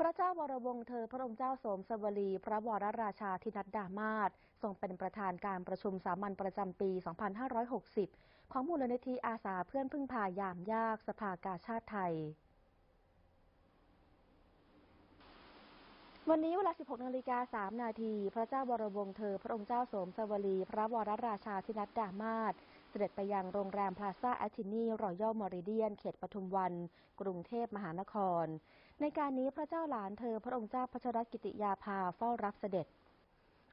พระเจ้าวรวงศ์เธอพระองค์เจ้าสมสวลี พระวรราชาธินัดดามาศทรงเป็นประธานการประชุมสามัญประจำปี 2560 ของมูลนิธิอาสาเพื่อนพึ่งพายามยากสภากาชาติไทย วันนี้เวลา 16นาฬิกา3นาที พระเจ้าวรวงศ์เธอพระองค์เจ้าสมสวลี พระวรราชาธินัดดามาศ เสด็จไปยังโรงแรมพลาซ่าแอทินีรอยัลมอริเดียน เขตปทุมวัน กรุงเทพมหานคร ในการนี้พระเจ้าหลานเธอพระองค์เจ้าพัชรกิติยาภาเฝ้ารับเสด็จ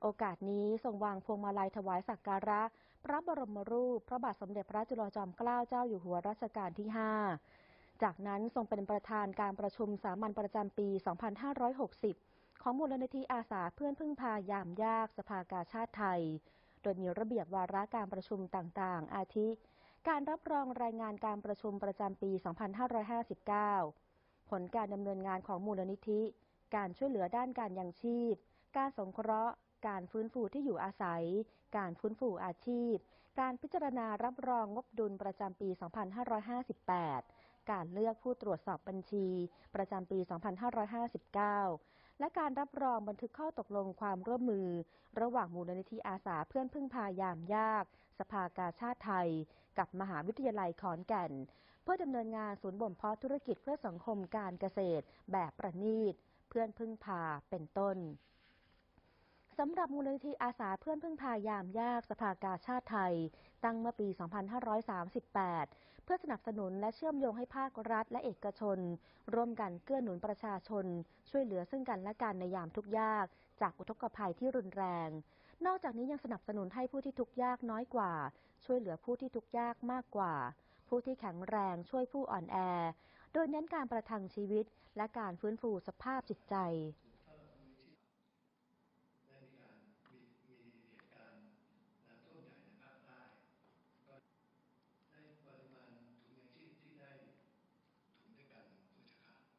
โอกาสนี้ทรงวางพวงมาลัยถวายสักการะ พระบรมรูป พระบาทสมเด็จพระจุลจอมเกล้าเจ้าอยู่หัวรัชกาลที่5จากนั้นทรงเป็นประธานการประชุมสามัญประจำปี 2560 ของมูลนิธิอาสาเพื่อนพึ่งพายามยากสภากาชาติไทย โดยมีระเบียบวาระการประชุมต่างๆ อาทิ การรับรองรายงานการประชุมประจำปี 2559 ผลการดำเนินงานของมูลนิธิ การช่วยเหลือด้านการยังชีพ การสงเคราะห์ การฟื้นฟูที่อยู่อาศัย การฟื้นฟูอาชีพ การพิจารณารับรองงบดุลประจำปี 2558การเลือกผู้ตรวจสอบบัญชี ประจำปี 2559 และการรับรองบันทึกข้อตกลงความร่วมมือ ระหว่างมูลนิธิอาสาเพื่อนพึ่งพายามยาก สภากาชาติไทย กับมหาวิทยาลัยขอนแก่น เพื่อดำเนินงานศูนย์บ่มเพาะธุรกิจเพื่อสังคมการเกษตรแบบประณีต เพื่อนพึ่งพาเป็นต้น สำหรับมูลนิธิอาสาเพื่อนพึ่งพายามยากสภากาชาติไทย ตั้งเมื่อปี 2538 เพื่อสนับสนุนและเชื่อมโยงให้ภาครัฐและเอกชน ร่วมกันเกื้อหนุนประชาชน ช่วยเหลือซึ่งกันและกันในยามทุกยาก จากอุทกภัยที่รุนแรง นอกจากนี้ยังสนับสนุนให้ผู้ที่ทุกยากน้อยกว่า ช่วยเหลือผู้ที่ทุกยากมากกว่า ผู้ที่แข็งแรงช่วยผู้อ่อนแอ โดยเน้นการประทังชีวิต และการฟื้นฟูสภาพจิตใจ